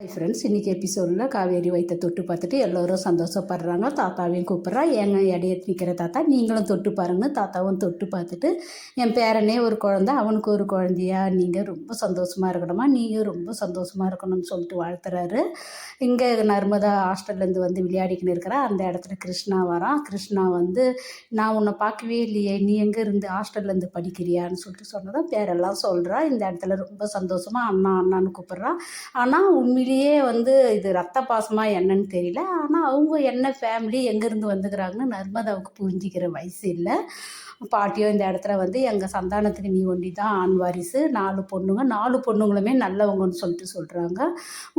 Hi friends இன்றைக்கி எபிசோடில் காவேரி வைத்த தொட்டு பார்த்துட்டு எல்லோரும் சந்தோஷப்படுறாங்க. தாத்தாவையும் கூப்பிட்றா. எங்க இடைய நிற்கிற தாத்தா நீங்களும் தொட்டு பாருங்க. தாத்தாவும் தொட்டு பார்த்துட்டு என் பேரனே ஒரு குழந்த அவனுக்கு ஒரு குழந்தையா? நீங்கள் ரொம்ப சந்தோஷமாக இருக்கணுமா? நீங்கள் ரொம்ப சந்தோஷமாக இருக்கணும்னு சொல்லிட்டு வாழ்த்துறாரு. இங்கே நர்மதா ஹாஸ்டல்லேருந்து வந்து விளையாடிக்கின்னு இருக்கிறா. அந்த இடத்துல கிருஷ்ணா வரான் கிருஷ்ணா வந்து நான் உன்னை பார்க்கவே இல்லையே. நீ எங்கே இருந்து ஹாஸ்டல்லேருந்து படிக்கிறியான்னு சொல்லிட்டு சொன்னதான் பேரெல்லாம் சொல்கிறா இந்த இடத்துல ரொம்ப சந்தோஷமாக அண்ணா அண்ணான்னு கூப்பிட்றா. ஆனால் ஃபேமிலியே வந்து இது ரத்த பாசமாக என்னன்னு தெரியல. ஆனால் அவங்க என்ன ஃபேமிலி எங்கேருந்து வந்துக்கிறாங்கன்னு நர்மதாவுக்கு புரிஞ்சிக்கிற வயசு இல்லை. பாட்டியோ இந்த இடத்துல வந்து எங்கள் சந்தானத்துக்கு நீ ஒண்டி தான் ஆண் வாரிசு. நாலு பொண்ணுங்க. நாலு பொண்ணுங்களுமே நல்லவங்கன்னு சொல்லிட்டு சொல்கிறாங்க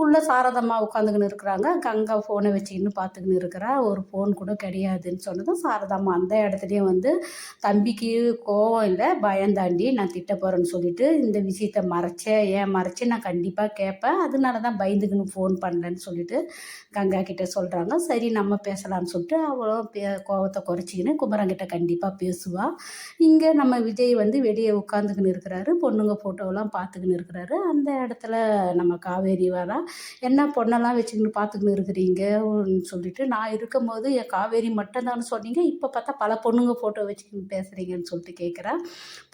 உள்ள சாரதம்மா உட்காந்துக்கின்னு இருக்கிறாங்க. கங்கா ஃபோனை வச்சுக்கின்னு பார்த்துக்கின்னு இருக்கிறா. ஒரு ஃபோன் கூட கிடையாதுன்னு சொன்னதும் சாரதாம்மா அந்த இடத்துலையும் வந்து தம்பிக்கு கோவம் இல்லை. பயந்தாண்டி. நான் திட்ட போகிறேன்னு சொல்லிட்டு இந்த விஷயத்த மறைச்சேன் ஏன் மறைச்சு நான் கண்டிப்பாக கேட்பேன் அதனால தான் பயந்துக்கின்னு ஃபோன் பண்ணலன்னு சொல்லிட்டு கங்கா கிட்டே சொல்கிறாங்க சரி நம்ம பேசலாம்னு சொல்லிட்டு அவளும் பே கோவத்தை குறைச்சிக்கின்னு குமரங்கிட்ட கண்டிப்பாக பேசுவாள் இங்கே நம்ம விஜய் வந்து வெளியே உட்காந்துக்கின்னு இருக்கிறாரு. பொண்ணுங்க ஃபோட்டோவெல்லாம் பார்த்துக்கின்னு இருக்கிறாரு. அந்த இடத்துல நம்ம காவேரி வரா என்ன பொண்ணெல்லாம் வச்சுக்கின்னு பார்த்துக்கின்னு இருக்கிறீங்கன்னு சொல்லிட்டு நான் இருக்கும்போது என் காவேரி மட்டும்தான் சொன்னீங்க. இப்போ பார்த்தா பல பொண்ணுங்க ஃபோட்டோ வச்சுக்கின்னு பேசுகிறீங்கன்னு சொல்லிட்டு கேட்குறா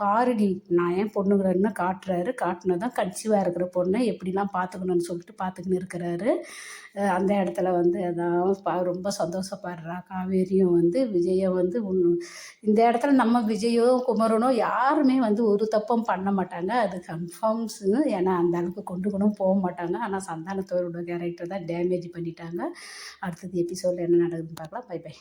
பாருடி நான் ஏன் பொண்ணுங்களன்னு காட்டுறாரு? காட்டினதான் கன்சீவாக இருக்கிற பொண்ணை எப்படிலாம் பார்த்துக்கணும்னு சொல்லிட்டு பார்த்து பார்த்துக்கின்னு இருக்கிறாரு. அந்த இடத்துல வந்து அதான் பா ரொம்ப சந்தோஷப்படுறா. காவேரியும் வந்து விஜயம் வந்து உன் இந்த இடத்துல நம்ம விஜயோ குமரனோ யாருமே வந்து ஒரு தப்பும் பண்ண மாட்டாங்க. அது கன்ஃபார்ம்ஸுன்னு ஏன்னா அந்த அளவுக்கு கொண்டு கொண்டும் போக மாட்டாங்க. ஆனால் சந்தானத்தோரோட கேரக்டர் தான் டேமேஜ் பண்ணிட்டாங்க. அடுத்தது எபிசோடில் என்ன நடக்குதுன்னு பார்க்கலாம். By by